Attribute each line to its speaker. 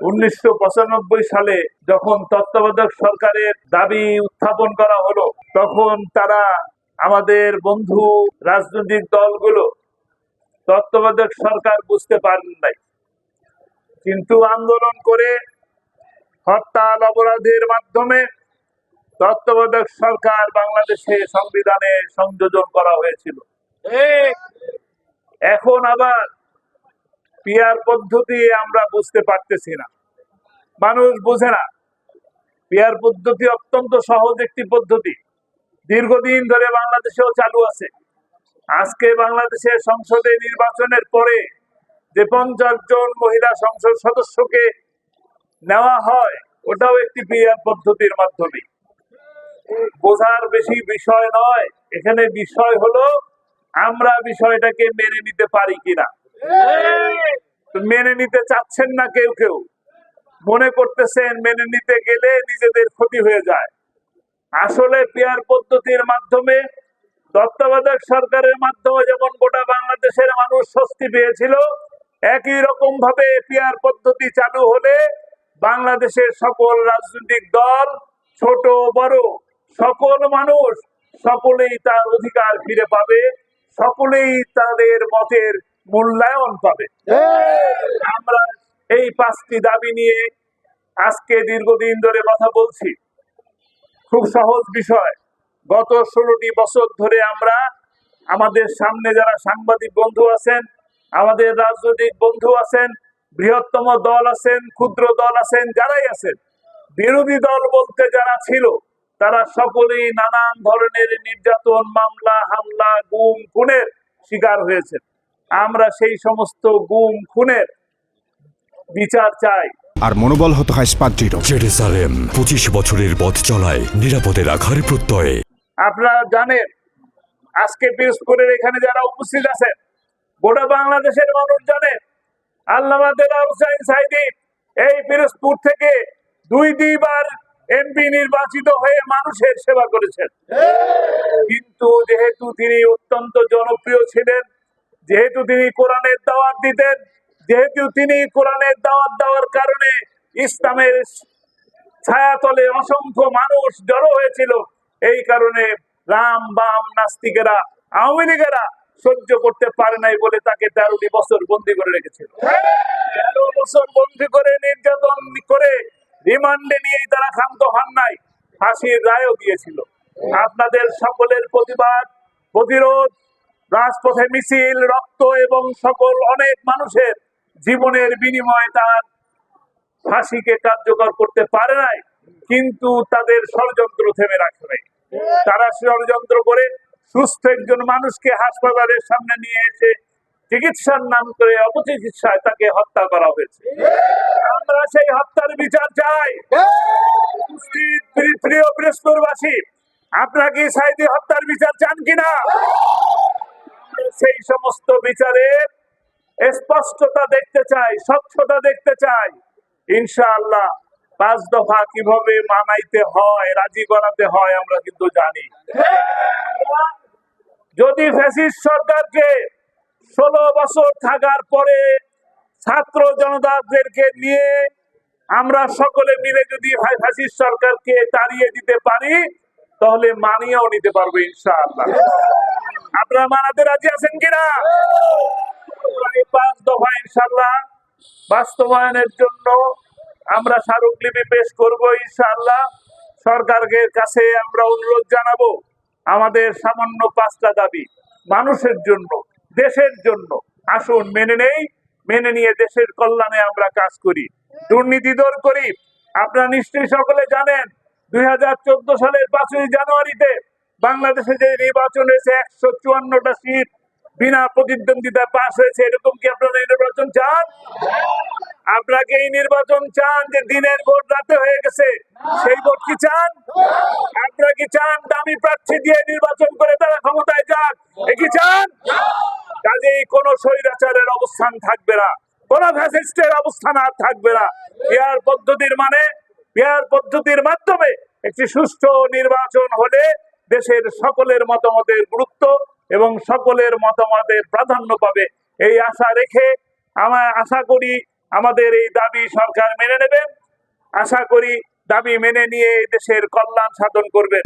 Speaker 1: উনিশশো পঁচানব্বই সালে যখন তত্ত্বাবধায়ক সরকারের দাবি উত্থাপন করা হলো তখন তারা আমাদের বন্ধু রাজনৈতিক দলগুলো তত্ত্বাবধায়ক সরকার বুঝতে পারেন নাই। কিন্তু আন্দোলন করে হরতাল অপরাধের মাধ্যমে তত্ত্বাবধায়ক সরকার বাংলাদেশে সংবিধানে সংযোজন করা হয়েছিল। এখন আবার পিয়ার পদ্ধতি আমরা বুঝতে পারতেছি না। মানুষ বোঝে না। পিয়ার পদ্ধতি অত্যন্ত সহজ একটি পদ্ধতি। দীর্ঘদিন ধরে বাংলাদেশেও চালু আছে। আজকে বাংলাদেশের সংসদে নির্বাচনের পরে যে পঞ্চাশ জন মহিলা সংসদ সদস্যকে নেওয়া হয়, ওটাও একটি পিয়ার পদ্ধতির মাধ্যমে। বোঝার বেশি বিষয় নয়। এখানে বিষয় হলো, আমরা বিষয়টাকে মেনে নিতে পারি কিনা। মেনে নিতে চাচ্ছেন না কেউ কেউ। মনে করতেছেন মেনে নিতে গেলে নিজেদের ক্ষতি হয়ে যায়। আসলে পেয়ার পদ্ধতির মাধ্যমে তত্ত্বাবধায়ক সরকারের মাধ্যমে যেমন গোটা বাংলাদেশের মানুষ স্বস্তি পেয়েছিল, একই রকম ভাবে পেয়ার পদ্ধতি চালু হলে বাংলাদেশের সকল রাজনৈতিক দল, ছোট, বড়, সকল মানুষ সকলেই তার অধিকার ফিরে পাবে, সকলেই তাদের মতের মূল্যায়ন পাবে। আমরা এই পাঁচটি দাবি নিয়ে আজকে দীর্ঘদিন ধরে কথা বলছি। খুব সহজ বিষয়। গত ষোলোটি বছর ধরে আমরা আমাদের সামনে যারা সাংবাদিক বন্ধু আছেন আমাদের রাজনৈতিক বন্ধু আছেন বৃহত্তম দল আছেন ক্ষুদ্র দল আছেন যারাই আছেন বিরোধী দল বলতে যারা ছিল তারা সকলেই নানান ধরনের নির্যাতন মামলা হামলা গুম খুনের শিকার হয়েছেন। আমরা সেই সমস্ত গুম খুনের বিচার চাই।
Speaker 2: আর মনোবল হতে হয় স্পাদ্রিত
Speaker 3: জেরুসালেম পঁচিশ বছরের পথ চলায় নিরাপদে রাখার প্রত্যয়ে।
Speaker 1: আপনারা জানেন আজকে পিরোজপুরের এখানে যারা উপস্থিত আছেন গোটা বাংলাদেশের মানুষ জানেন আল্লামা দেলার হুসাইন সাইদি এই পিরোজপুর থেকে দুই দুইবার এমপি নির্বাচিত হয়ে মানুষের সেবা করেছেন। কিন্তু যেহেতু তিনি অত্যন্ত জনপ্রিয় ছিলেন যেহেতু তিনি কোরআনের দাওয়াত দিতেন, যেহেতু তিনি কোরআনের দাওয়াত দেওয়ার কারণে ইসলামের ছায়াতলে অসংখ্য মানুষ জড়ো হয়েছিল, এই কারণে রাম, বাম নাস্তিকেরা, আওয়ামী লীগেরা সহ্য করতে পারে নাই বলে তাকে তেরোটি বছর বন্দি করে রেখেছিল। তেরো বছর বন্দি করে নির্যাতন করে রিমান্ডে নিয়েই তারা ক্ষান্ত হন নাই, ফাঁসির রায়ও দিয়েছিল। আপনাদের সকলের প্রতিবাদ, প্রতিরোধ রাজপথে মিছিল, রক্ত এবং সকল অনেক মানুষের জীবনের বিনিময়ে তার ফাঁসিকে কার্যকর করতে পারে নাই, কিন্তু তাদের ষড়যন্ত্র থেমে রাখে নাই। তারা ষড়যন্ত্র করে সুস্থ একজন মানুষকে হাসপাতালের সামনে নিয়ে এসে চিকিৎসার নাম করে অপচিকিৎসায় তাকে হত্যা করা হয়েছে। আমরা সেই হত্যার বিচার চাই। প্রিয় বৃহস্পতিবাসী, আপনারা কি সাইদি হত্যার বিচার চান কিনা? আমরা সেই সমস্ত বিচারের স্পষ্টতা দেখতে চাই, স্বচ্ছতা দেখতে চাই। ইনশাআল্লাহ পাঁচ দফা কীভাবে মানাইতে হয়, রাজি করাতে হয়, আমরা কিন্তু জানি। যদি ফ্যাসিস্ট সরকারকে ষোলো বছর থাকার পরে ছাত্র জনতাদেরকে নিয়ে আমরা সকলে মিলে যদি ফ্যাসিস্ট সরকারকে তাড়িয়ে দিতে পারি, তাহলে মানিয়েও নিতে পারব ইনশাআল্লাহ। আপনারা মানাতে রাজি আছেন কিনা? পাঁচ দফা ইনশাল্লাহ বাস্তবায়নের জন্য আমরা স্মারকলিপি পেশ করব ইনশাআল্লাহ। সরকারের কাছে আমরা অনুরোধ জানাব আমাদের সামান্য পাঁচটা দাবি। মানুষের জন্য, দেশের জন্য। আসুন, মেনে নেই, মেনে নিয়ে দেশের কল্যাণে আমরা কাজ করি। দুর্নীতি দূর করি। আপনারা নিশ্চয়ই সকলে জানেন, দুই হাজার চোদ্দ সালের পাঁচই জানুয়ারিতে বাংলাদেশে যে নির্বাচন হয়েছে, একশো চুয়ান্নটা সিট বিনা প্রতিদ্বন্দ্বিতায় পাশ হয়েছে, এরকম কি আপনারা নির্বাচন চান? আপনাকে এই নির্বাচন চান যে দিনের ভোট রাতে হয়ে গেছে? সেই ভোট কি চান? আপনারা কি চান দামি প্রার্থী দিয়ে নির্বাচন করে তারা ক্ষমতায় যান এ কি চান? কাজেই কোন স্বৈরাচারের অবস্থান থাকবে না, কোন ফ্যাসিস্টের অবস্থান আর থাকবে না। পেয়ার পদ্ধতির মানে পেয়ার পদ্ধতির মাধ্যমে একটি সুষ্ঠু নির্বাচন হলে দেশের সকলের মতামতের গুরুত্ব এবং সকলের মতামতের প্রাধান্য পাবে। এই আশা রেখে আমার আশা করি আমাদের এই দাবি সরকার মেনে নেবেন আশা করি দাবি মেনে নিয়ে দেশের কল্যাণ সাধন করবেন